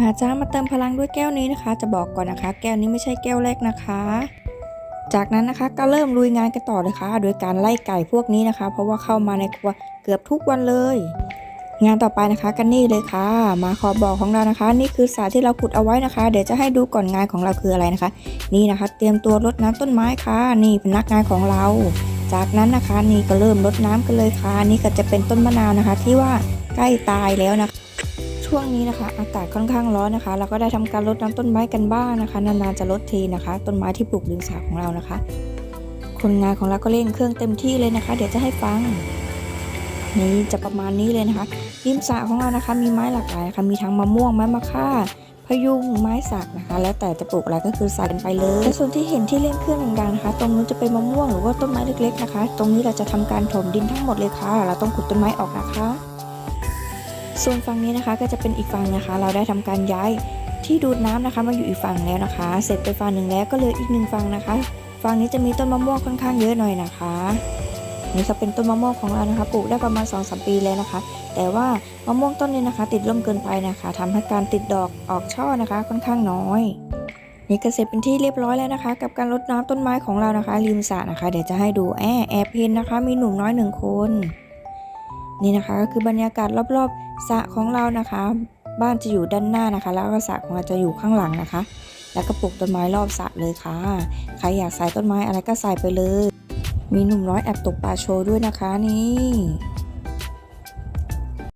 มาจ้ามาเติมพลังด้วยแก้วนี้นะคะ จะบอกก่อนนะคะ แก้วนี้ไม่ใช่แก้วแรกนะคะ จากนั้นนะคะก็เริ่มลุยงานกันต่อเลยค่ะ โดยการไล่ไก่พวกนี้นะคะ เพราะว่าเข้ามาในครัวเกือบทุกวันเลย งานต่อไปนะคะกันนี่เลยค่ะ มาขอบอกของเรานะคะ นี่คือสาที่เราขุดเอาไว้นะคะ เดี๋ยวจะให้ดูก่อนงานของเราคืออะไรนะคะ นี่นะคะ เตรียมตัวรดน้ำต้นไม้ค่ะ นี่พนักงานของเรา จากนั้นนะคะนี่ก็เริ่มรดน้ำกันเลยค่ะ นี่ก็จะเป็นต้นมะนาวนะคะ ที่ว่าใกล้ตายแล้วนะคะ ช่วงนี้นะคะ อากาศค่อนข้างร้อนนะคะ เราก็ได้ทำการรดน้ำต้นไม้กันบ้างนะคะ นานๆจะรดทีนะคะ ต้นไม้ที่ปลูกริมสระของเรานะคะ คนงานของเราก็เร่งเครื่องเต็มที่เลยนะคะ เดี๋ยวจะให้ฟัง นี่จะประมาณนี้เลยนะคะริมสระของเรานะคะ มีไม้หลากหลายนะคะมีทั้งมะม่วงไม้มะค่าพยุงไม้สักนะคะ แล้วแต่จะปลูกอะไรก็คือใส่กันไปเลยและส่วนที่เห็นที่เล่นเครื่องดังๆนะคะ ตรงนู้นจะเป็นมะม่วงหรือว่าต้นไม้เล็กๆนะคะ ตรงนี้เราจะทำการถมดินทั้งหมดเลยค่ะ เราต้องขุดต้นไม้ออกนะคะ ส่วนฝั่งนี้นะคะก็จะเป็นอีกฝั่งนะคะ เราได้ทำการย้ายที่ดูดน้ำนะคะมาอยู่อีกฝั่งแล้วนะคะ เสร็จไปฝั่งหนึ่งแล้วก็เหลืออีกหนึ่งฝั่งนะคะ ฝั่งนี้จะมีต้นมะม่วงค่อนข้างเยอะหน่อยนะคะนี่ก็เป็นต้นมะม่วงของเรานะคะปลูกได้ประมาณ2อสปีแล้วนะคะ แต่ว่ามะม่วงต้นนี้นะคะ ติดร่มเกินไปนะคะทำให้การติดดอกออกช่อนะคะ ค่อนข้างน้อยนี่ก็เสร็จเป็นที่เรียบร้อยแล้วนะคะ กับการรดน้ำต้นไม้ของเรานะคะริมสระนะคะ เดี๋ยวจะให้ดูแอบแอบเห็นนะคะ มีหนุ่มน้อยหนึ่งคน นี่นะคะก็คือบรรยากาศรอบๆสระของเรานะคะ บ้านจะอยู่ด้านหน้านะคะ แล้วก็สระของเราจะอยู่ข้างหลังนะคะ แล้วก็ปลูกต้นไม้รอบสระเลยค่ะใครอยากใส่ต้นไม้อะไรก็ใส่ไปเลย มีหนุ่มน้อยแอบตกปลาโชว์ด้วยนะคะนี่